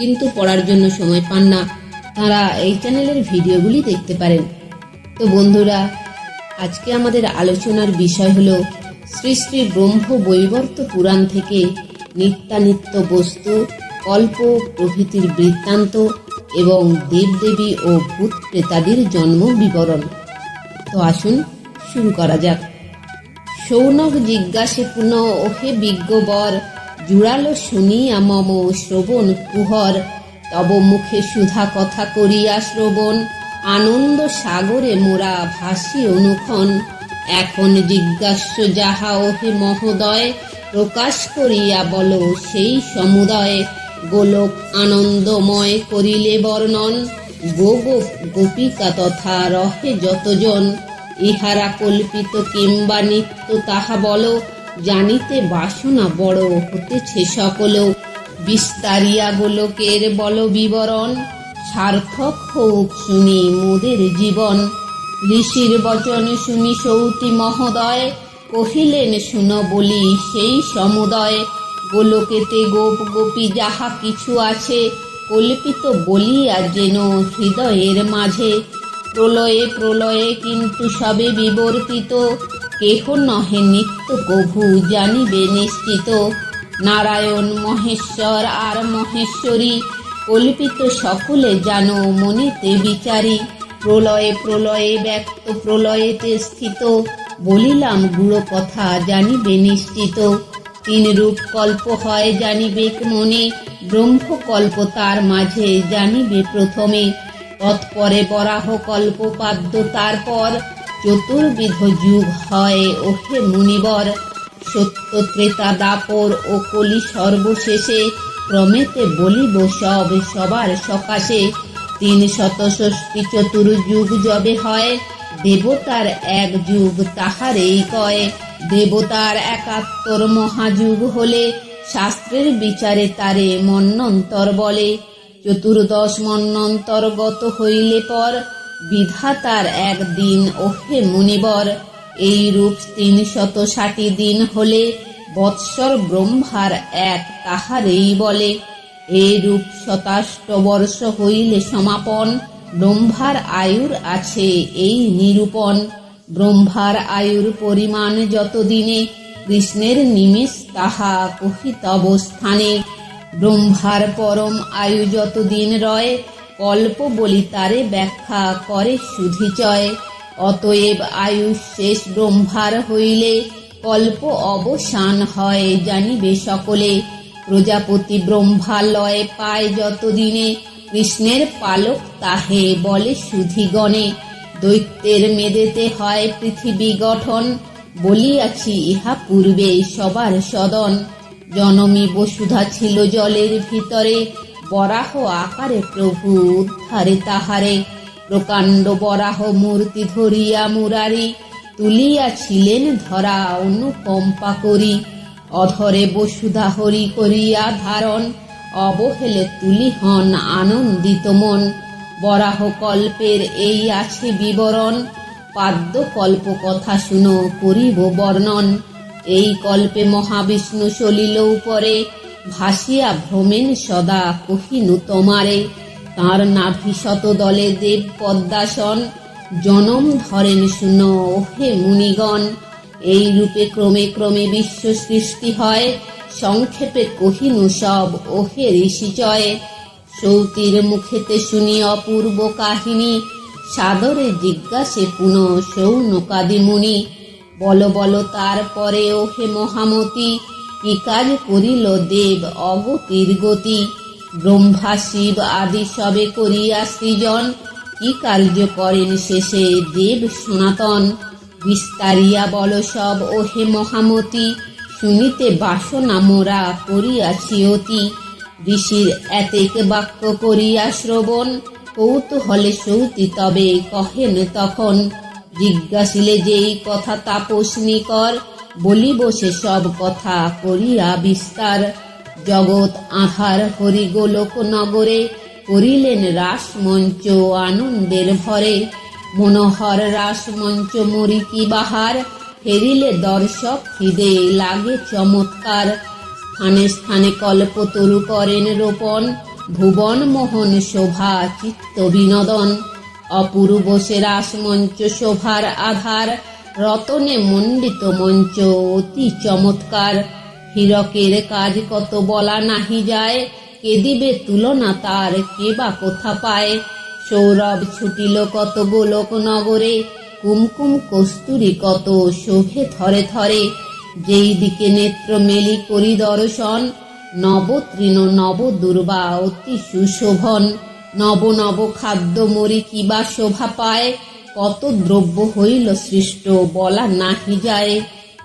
কিন্তু পড়ার জন্য সময় পান না। তারা এই চ্যানেলের ভিডিওগুলি দেখতে পারেন। তো বন্ধুরা, আজকে আমাদের আলোচনার বিষয় হলো শ্রী শ্রী ব্রহ্ম বৈবর্ত পুরাণ থেকে নিত্যানিত্য বস্তু, কল্প, প্রভৃতির বৃত্তান্ত এবং দেবদেবী ও ভূত প্রেতাদির জন্ম বিবরণ। তো আসুন শুরু করা যাক। সৌনক জিজ্ঞাসে পুনঃ, ওহে বিজ্ঞবর জুড়ালো শুনিয়া মম শ্রবণ কুহর। তব মুখে সুধা কথা করিয়া শ্রবণ। আনন্দ সাগরে মোরা ভাসি অনুক্ষণ। এখন জিজ্ঞাস্য যাহা ওহে মহোদয়, প্রকাশ করিয়া বলো সেই সমুদয়। গোলক আনন্দময় করিলে বর্ণন গোগোপ গোপিকা তথা রহে যতজন। ইহারা কল্পিত কিংবা নিত্য তাহা বলো জানিতে বাসনা বড় হতেছে সকল বিস্তারিয়া গোলকের বল বিবরণ সার্থক হোক শুনি মোদের জীবন। ঋষির বচন শুনি সৌতি মহোদয়, কহিলেন, শুন বলি সেই সমুদয়। গোলকেতে গোপ গোপী যাহা কিছু আছে, কল্পিত বলিয়া যেন হৃদয়ের মাঝে। প্রলয়ে প্রলয়ে কিন্তু সবে বিবর্তিত কেহ নহে নিত্য কভু জানিবে নিশ্চিত। নারায়ণ মহেশ্বর আর মহেশ্বরী, কল্পিত সকলে জানো মনেতে বিচারি। প্রলয়ে প্রলয়ে ব্যক্ত, প্রলয়েতে স্থিত, বলিলাম গুড়ো কথা জানিবে নিশ্চিত। তিন রূপ কল্প হয় জানিবে মনে ব্রহ্মকল্প তার মাঝে জানিবে প্রথমে। তৎপরে বরাহ কল্প পাদ্য তারপর চতুর্বিধ যুগ হয়, ওহে মুনিবর। সত্য ত্রেতা দাপর ও কলি সর্বশেষে, ক্রমেতে বলিব সব, সবার সকাশে। তিন শত ষষ্ঠী চতুর্যুগ যবে হয়, দেবতার এক যুগ তাহারেই কয়। দেবতার একাত্তর মহাযুগ হলে, শাস্ত্রের বিচারে তারে মন্নন্তর বলে। চতুর্দশ মন্নন্তর্গত হইলে পর বিধাতার একদিন, ওহে মুনিবর এই রূপ তিন শত ষাটি দিন হলে বৎসর ব্রহ্মার এক তাহারেই বলে। এই রূপ শতাষ্ট বর্ষ হইলে সমাপন, ব্রহ্মার আয়ুর আছে এই নিরূপণ। ব্রহ্মার আয়ুর পরিমাণ যত দিনে কৃষ্ণের নিমেষ তাহা কহিত অবস্থানে ব্রহ্মার পরম আয়ু যত দিন রয় কল্প বলি তারে ব্যাখ্যা করে সুধিচয় অতএব আয়ু শেষ ব্রহ্মার হইলে কল্প অবসান হয়, জানিবে সকলে। প্রজাপতি ব্রহ্মালয় পায় যতদিনে, কৃষ্ণের পালক তাহে বলে সুধিগণে। দৈত্যের মেদেতে হয় পৃথিবী গঠন, বলিয়াছি ইহা পূর্বে সবার সদন। জনমী বসুধা ছিল জলের ভিতরে বরাহ আকারে প্রভু, উদ্ধারে তাহারে। প্রকাণ্ড বরাহ মূর্তি ধরিয়া মুরারি, তুলিয়াছিলেন ধরা অনুকম্পা করি। অধরে বসুধা হরি করিয়া ধারণ, অবহেলে তুলি হন আনন্দিত মন। বরাহ কল্পের এই আছে বিবরণ, পাদ্য কল্প কথা শুনো করিব বর্ণন। এই কল্পে মহাবিষ্ণু সলিল উপরে ভাসিয়া ভ্রমেন সদা কহিনু, তোমারে তাঁর নাভি শত দলে দেব পদ্মাসন। জনম ধরেন শুনো ওহে মুনিগণ। এই রূপে ক্রমে ক্রমে বিশ্ব সৃষ্টি হয়। সংক্ষেপে কহিনু সব ওহে ঋষিচয় সৌতির মুখেতে শুনি অপূর্ব কাহিনী। সাদরে জিজ্ঞাসে পুন সৌনকাদি মুনি বল বল, তারপরে ওহে মহামতি কি কাজ করিল দেব অগতির গতি? ব্রহ্মা শিব আদি সবে করিয়া সৃজন, কি কার্য করেন শেষে দেব সনাতন? বিস্তারিয়া বল সব, ওহে মহামতি, শুনিতে বাসনা মোরা করিয়াছি অতি। ঋষির এতেক বাক্য করিয়া শ্রবণ, কৌতূহলে সৌতি তবে কহেন তখন। জিজ্ঞাসিলে যেই কথা তাপসনি কর বলিব সে সব কথা করিয়া বিস্তার। জগৎ আধার হরি গোলক নগরে, করিলেন রাসমঞ্চ আনন্দের ভরে। মনোহর রাসমঞ্চ মরিকি বাহার, ফেরিলে দর্শক হৃদে লাগে চমৎকার। স্থানে স্থানে কল্পতরু করেন রোপণ, ভুবন মোহন শোভা চিত্ত বিনোদন। অপূর্ব সে রাসমঞ্চ শোভার আধার রতনে মণ্ডিত মঞ্চ অতি চমৎকার। হীরকের কাজ কত বলা নাহি যায়, কে দিবে তুলনা তার, কে বা কোথা পায়। সৌরভ ছুটিল কত গোলক নগরে, কুমকুম কস্তুরি কত শোভে থরে থরে। যেই দিকে নেত্র মেলি করি দর্শন, নব তৃণ নব দুর্বা অতি সুশোভন। নব নব খাদ্য মরি কিবা শোভা পায় কত দ্রব্য হইল সৃষ্ট বলা নাহি যায়।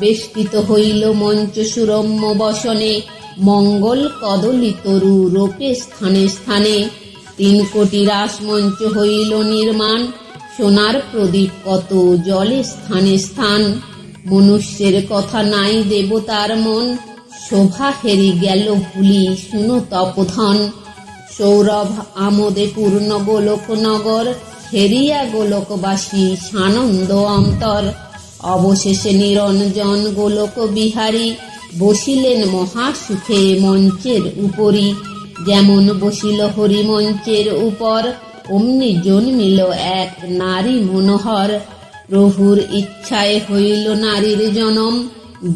বেষ্টিত হইল মঞ্চ সুরম্য বসনে, মঙ্গল কদলি তরু রোপে স্থানে স্থানে। তিন কোটি রাসমঞ্চ হইল নির্মাণ, সোনার প্রদীপ কত জলে স্থানে স্থান। মনুষ্যের কথা নাই দেবতার মন, শোভা হেরি গেল ভুলি শুনো তপধন। সৌরভ আমোদে পূর্ণ গোলক হেরিয়া গোলকবাসী সানন্দ অন্তর। অবশেষে নিরঞ্জন গোলক বিহারী বসিলেন মহাসুখে মঞ্চের উপরই। যেমন বসিল হরি মঞ্চের উপর, অমনি জন্মিল এক নারী মনোহর। প্রভুর ইচ্ছায় হইল নারীর জনম,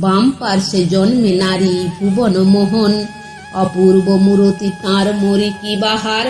বাম পার্শ্বে জন্মে নারী ভুবন মোহন অপূর্ব মূরতি তাঁর মরিকি বাহার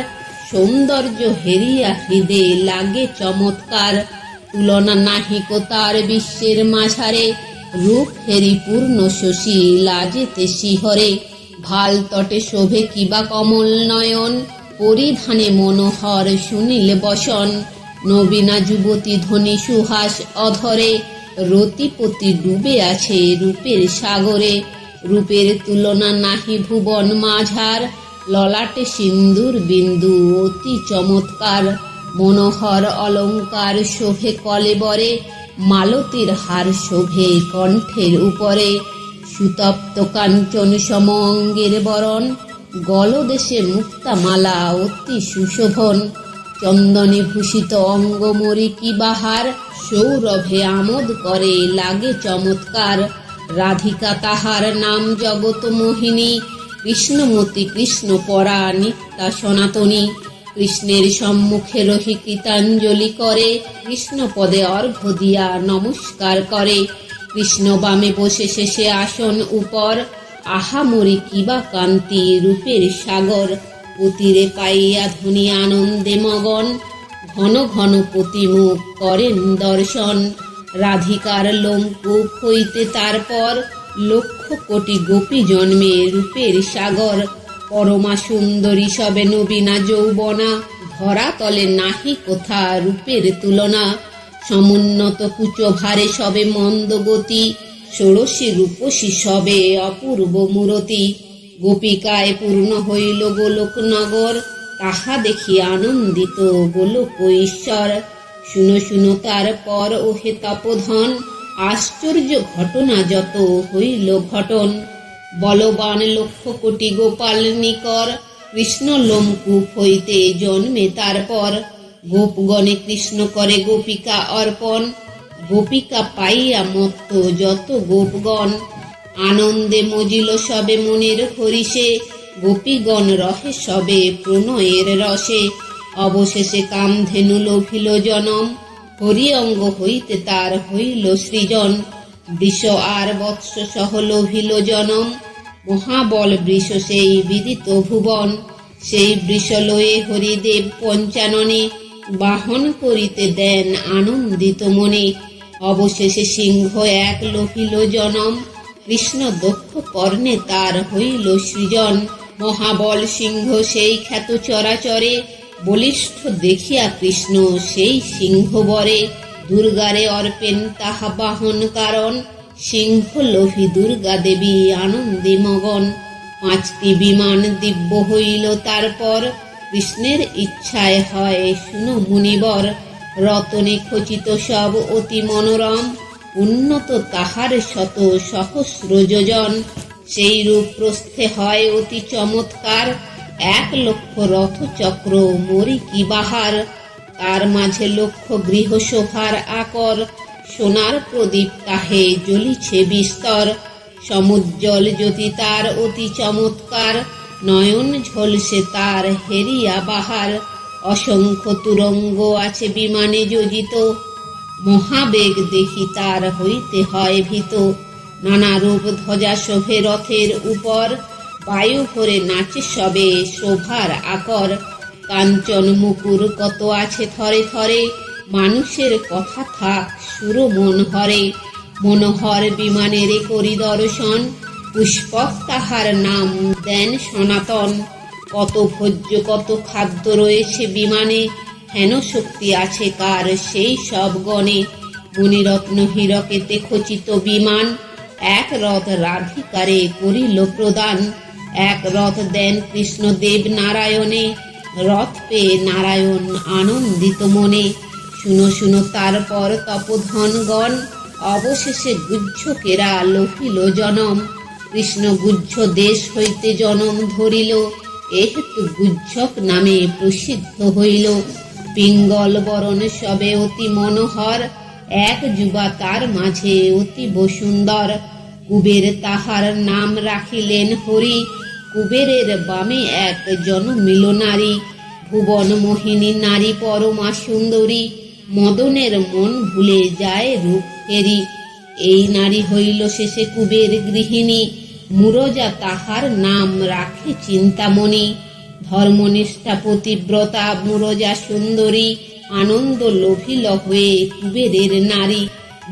সৌন্দর্য হেরিয়া হৃদে লাগে চমৎকার। তুলনা নাহিক তার বিশ্বের মাঝারে। রূপ হেরি পূর্ণ শশী লাজেতে শিহরে। ভালো তটে শোভে কিবা কমল নয়ন। পরিধানে মনোহর সুনীল বসন। নবীনা যুবতী ধনী সুহাস অধরে। রতিপতি ডুবে আছে রূপের সাগরে। রূপের তুলনা নাহি ভুবন মাঝার। ললাটে সিন্দুর বিন্দু অতি চমৎকার, মনোহর অলঙ্কার শোভে কলেবরে মালতীর হার শোভে কণ্ঠের উপরে, সুতপ্ত কাঞ্চন সম অঙ্গের বরণ, গলদেশে মুক্তামালা অতি সুশোভন, চন্দনে ভূষিত অঙ্গমরি কি বাহার, সৌরভে আমোদ করে, লাগে চমৎকার, রাধিকা তাহার নাম জগত মোহিনী কৃষ্ণমতী কৃষ্ণপরা নিত্যা সনাতনী। কৃষ্ণের সম্মুখে রহি কৃতাঞ্জলি করে, কৃষ্ণ পদে দিয়া নমস্কার করে। কৃষ্ণ বামে বসে শেষে আসন উপর আহামরি কিবা কান্তি রূপের সাগর। পতিরে পাইয়া ধনী আনন্দে মগন, ঘন ঘন প্রতিমুখ করেন দর্শন। রাধিকার লোমকূপ হইতে তারপর লক্ষ কোটি গোপী জন্মে রূপের সাগর। পরমা সুন্দরী সবে নবীনা যৌবনা। ধরা তলে নাহি কোথা রূপের তুলনা। সমুন্নত কুচো ভারে সবে মন্দগতি ষোড়শী রূপসী সবে অপূর্ব মূরতি। গোপিকায় পূর্ণ হইল গোলক নগর। তাহা দেখি আনন্দিত গোলক ঈশ্বর শুনো শুনো তারপর ওহে তপধন। আশ্চর্য ঘটনা যত হইল ঘটন। বলবান লক্ষ কোটি গোপাল নিকর, কৃষ্ণ লোমকূপ হইতে জন্মে তারপর। গোপগণে কৃষ্ণ করে গোপিকা অর্পণ, গোপিকা পাইয়া মত্ত যত গোপগণ। আনন্দে মজিল সবে মনের হরিষে, গোপীগণ রহে সবে প্রণয়ের রসে। অবশেষে কামধেনু লোভিল জনম হরি অঙ্গ হইতে তার হইল সৃজন। বৃষ আর বৎস সহ লোভিল জনম। মহাবল বৃষ সেই বিদিত ভুবন। সেই বৃষ লয়ে হরিদেব পঞ্চাননে বাহন করিতে দেন আনন্দিত মনে। অবশেষে সিংহ এক লোভিল জনম। কৃষ্ণ দক্ষ কর্ণে তার হইল সৃজন। মহাবল সিংহ সেই খ্যাত চরাচরে বলিষ্ঠ দেখিয়া কৃষ্ণ সেই সিংহ বরে দুর্গারে অর্পেন তাহা বাহন কারণ। সিংহ লোভী দুর্গা দেবী আনন্দে মগন। পাঁচটি বিমান দিব্য হইল তারপর। কৃষ্ণের ইচ্ছায় হয় শুনো মুনিবর। রতনে খচিত সব অতি মনোরম। উন্নত তাহার শত সহস্র যোজন। সেই রূপ প্রস্থে হয় অতি চমৎকার। এক লক্ষ রথচক্র মরি কি বাহার? তার মাঝে লক্ষ গৃহ শোভার আকর। সোনার প্রদীপ তাহে জ্বলিছে বিস্তর। সমুজ্জ্বল জ্যোতি তার অতি চমৎকার। নয়ন ঝলসে তার হেরিয়া বাহার। অসংখ্য তুরঙ্গ আছে বিমানে যোজিত। মহাবেগ দেখি তার হইতে হয় ভীত। নানা রূপ ধ্বজা শোভে রথের উপর। বায়ু ভরে নাচে সবে শোভার আকর। কাঞ্চন মুকুর কত আছে থরে থরে, মানুষের কথা থাক সুর মন হরে মনোহর বিমানের করি দর্শন পুষ্পক তাহার নাম দেন সনাতন। কত ভোজ্য, কত খাদ্য রয়েছে বিমানে, হেন শক্তি আছে কার সেই সব গণে। মুনিরত্ন হীরকেতে খচিত বিমান, এক রথ রাধিকারে করিল প্রদান। এক রথ দেন কৃষ্ণদেব নারায়ণে। রথ পেয়ে নারায়ণ আনন্দিত মনে। শুনো শুনো, তারপর তপধনগণ, অবশেষে গুজ্জকেরা লহিল জনম। কৃষ্ণ গুজ্জ দেশ হইতে জনম ধরিল, এহেতু গুজ্জক নামে প্রসিদ্ধ হইল। পিঙ্গল বরণ সবে অতি মনোহর, এক যুবা তার মাঝে অতি বসুন্দর। কুবের তাহার নাম রাখিলেন হরি কুবেরের বামে এক জনমিল নারী ভুবন মোহিনী নারী পরমা সুন্দরী, মদনের মন ভুলে যায় রূপ ফেরি। এই নারী হইল শেষে কুবের গৃহিণী, মুরজা তাহার নাম রাখে চিন্তামণি। ধর্মনিষ্ঠা, পতিব্রতা, মুরজা সুন্দরী, আনন্দ লোভিল হয়ে কুবেরের নারী।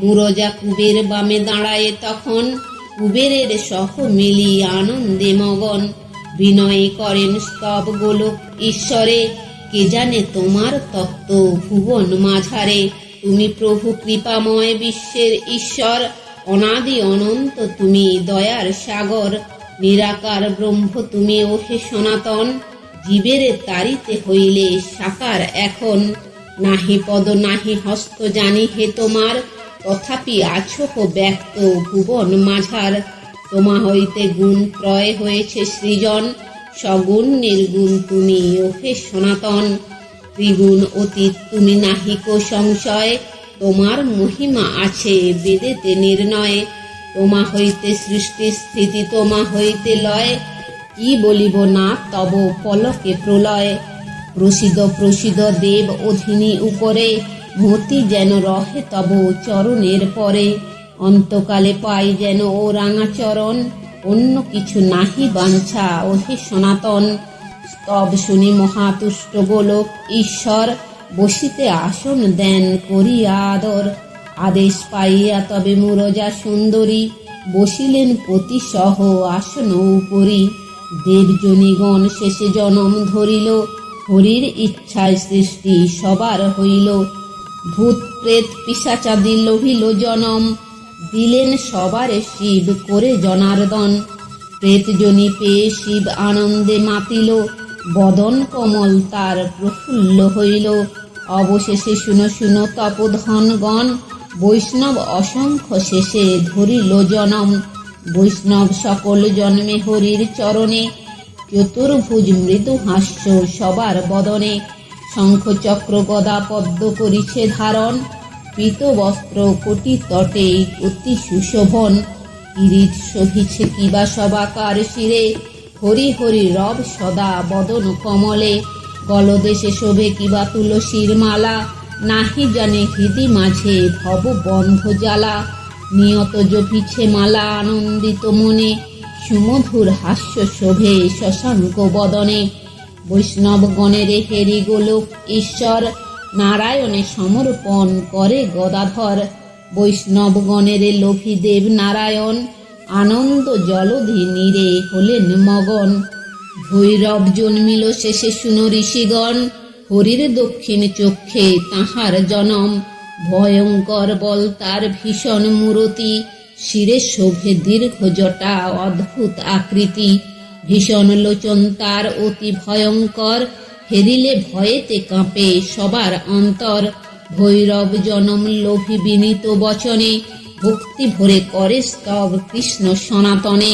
মুরজা কুবের বামে দাঁড়ায় তখন কুবেরের সহ মিলি আনন্দে মগন। বিনয় করেন স্তব গোলক ঈশ্বরে। কে জানে তোমার তত্ত্ব ভুবন মাঝারে? তুমি প্রভু কৃপাময় বিশ্বের ঈশ্বর। অনাদি অনন্ত তুমি দয়ার সাগর। নিরাকার ব্রহ্ম তুমি ওহে সনাতন। জীবের তারিতে হইলে সাকার এখন। নাহি পদ নাহি হস্ত জানি হে তোমার। তথাপি আছো হো ব্যক্ত ভুবন মাঝার। তোমা হইতে গুণ ত্রয় হয়েছে সৃজন। সগুণ নির্গুণ তুমি ওহে সনাতন। ত্রিগুণ অতীত তুমি নাহিক সংশয়। তোমার মহিমা আছে বেদেতে নির্ণয়। তোমা হইতে সৃষ্টি স্থিতি, তোমা হইতে লয়। কি বলিব না তব পলকে প্রলয়। প্রসিদ প্রসিদ দেব অধীনী উপরে মতি যেন রহে তব চরণের পরে। অন্তকালে পাই যেন ও রাঙা চরণ অন্য কিছু নাহি বাঞ্ছা ওহে সনাতন। স্তব শুনি মহাতুষ্ট গোলক, ঈশ্বর, বসিতে আসন দেন করিয়া আদর। আদেশ পাইয়া তবে মুরজা সুন্দরী, বসিলেন পতি সহ আসন উপরি। দেবজনীগণ শেষে জনম ধরিল হরির ইচ্ছায় সৃষ্টি সবার হইল। ভূত প্রেত পিসাচাদি লোভিল জনম, দিলেন সবারে শিব করে জনার্দন। প্রেতজনী পেয়ে শিব আনন্দে মাতিল, বদন কমল তার প্রফুল্ল হইল। অবশেষে শুনো শুনো তপধনগণ, বৈষ্ণব অসংখ্য শেষে ধরিল জনম। বৈষ্ণব সকল জন্মে হরির চরণে চতুর্ভুজ মৃদু হাস্য সবার বদনে। শঙ্খ চক্র গদা পদ্ম করিছে ধারণ। পীত বস্ত্র কোটি তটে অতি সুশোভন। কিরিট শোভিছে কিবা সবাকার শিরে। হরি হরি রব সদা বদন কমলে। গলদেশে শোভে কিবা তুলসীর মালা। নাহি জানে হৃদি মাঝে ভব বন্ধ জ্বালা। নিয়ত জপিছে মালা আনন্দিত মনে। সুমধুর হাস্য শোভে শশাঙ্ক বদনে। বৈষ্ণব গণের হেরি গোলক ঈশ্বর, নারায়ণে সমর্পণ করে গদাধর। বৈষ্ণব গণের লোভী দেব নারায়ণ, আনন্দ জলধি নীরে হলেন মগন। ভৈরব জন্মিল শেষে শুনো ঋষিগণ, হরির দক্ষিণ চক্ষে তাহার জনম। ভয়ঙ্কর বল তার ভীষণ মূরতি শিরে শোভে দীর্ঘ জটা অদ্ভুত আকৃতি। ভীষণ লোচন তার অতি ভয়ঙ্কর। হেরিলে ভয়েতে কাঁপে সবার অন্তর। ভৈরব জনম লোভী বিনীত বচনে ভক্তি ভরে করে স্তব কৃষ্ণ সনাতনে।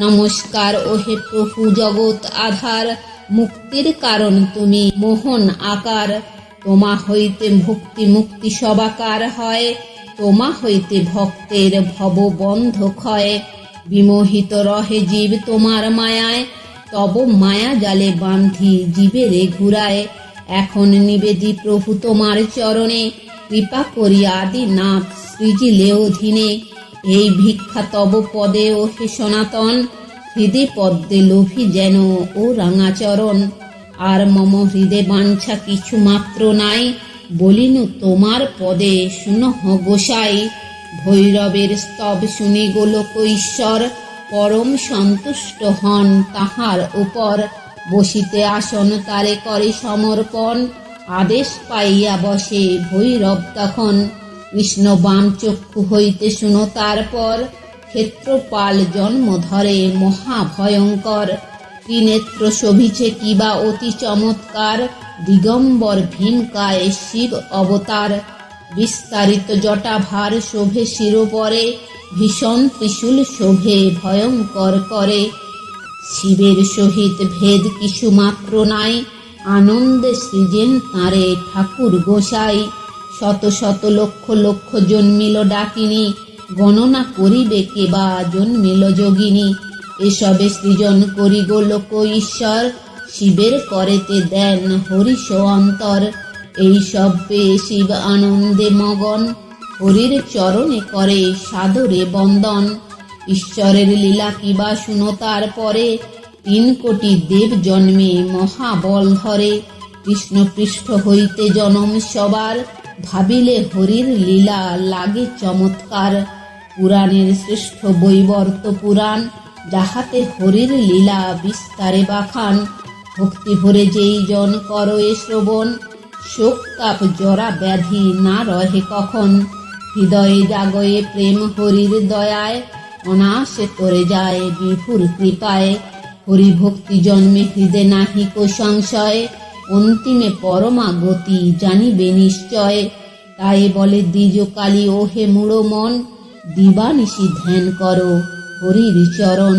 নমস্কার ওহে প্রভু জগৎ আধার, মুক্তির কারণ তুমি মোহন আকার। তোমা হইতে ভক্তি মুক্তি সবাকার হয়। তোমা হইতে ভক্তের ভব বন্ধ ক্ষয় বিমোহিত রহে জীব তোমার মায়ায়। তব মায়া জালে বান্ধি জীবেরে ঘুরায়। এখন নিবেদি প্রভু তোমার চরণে, কৃপা করি আদি নাথ সৃজিলে অধীনে এই ভিক্ষা তব পদে ও হে সনাতন, হৃদে পদ্মে লোভী যেন ও রাঙাচরণ। আর মম হৃদে বাঞ্ছা কিছু মাত্র নাই। বলিনু, তোমার পদে শুনহ গোসাই। ভৈরবের স্তব শুনি গোলক ঈশ্বর, পরম সন্তুষ্ট হন তাহার উপর। বসিতে আসন তারে করে সমর্পণ, আদেশ পাইয়া বসে ভৈরব তখন। কৃষ্ণ বাম চক্ষু হইতে শুনো তারপর, ক্ষেত্রপাল জন্ম ধরে মহাভয়ঙ্কর ত্রিনেত্র শোভিছে কিবা অতি চমৎকার দিগম্বর ভীমকায় শিব অবতার। বিস্তারিত জটাভার শোভে শিরোপরে, ভীষণ ত্রিশূল শোভে ভয়ঙ্কর করে। শিবের সহিত ভেদ কিছু মাত্র নাই, আনন্দে সৃজেন তাঁরে ঠাকুর গোসাই। শত শত লক্ষ লক্ষ জন্মিল ডাকিনী, গণনা করিবে কেবা জন্মিল যোগিনী। এসবে সৃজন করি গোলক ঈশ্বর শিবের করেতে দেন হরিষ অন্তর। এই সব পেয়ে শিব আনন্দে মগন, হরির চরণে করে সাদরে বন্দন। ঈশ্বরের লীলা কিবা শুনো তারপরে তিন কোটি দেব জন্মে মহাবল ধরে। কৃষ্ণ পৃষ্ঠ হইতে জনম সবার, ভাবিলে হরির লীলা লাগে চমৎকার। পুরাণের শ্রেষ্ঠ বৈবর্ত পুরাণ, যাহাতে হরির লীলা বিস্তারে বাখান। ভক্তি ভরে যেই জন কর এ শ্রবণ, শোক তাপ জরা ব্যাধি না রহে কখন? হৃদয়ে জাগয়ে প্রেম হরির দয়ায় অনাসে তরে যায় বিভুর কৃপায়। হরি ভক্তি জন্মে হৃদে নাহি কো সংশয়, অন্তিমে পরমা গতি জানিবে নিশ্চয়। তাই বলে দ্বিজ কালী ও হে মুড়ো মন দিবানিশি ধ্যান করো হরির চরণ।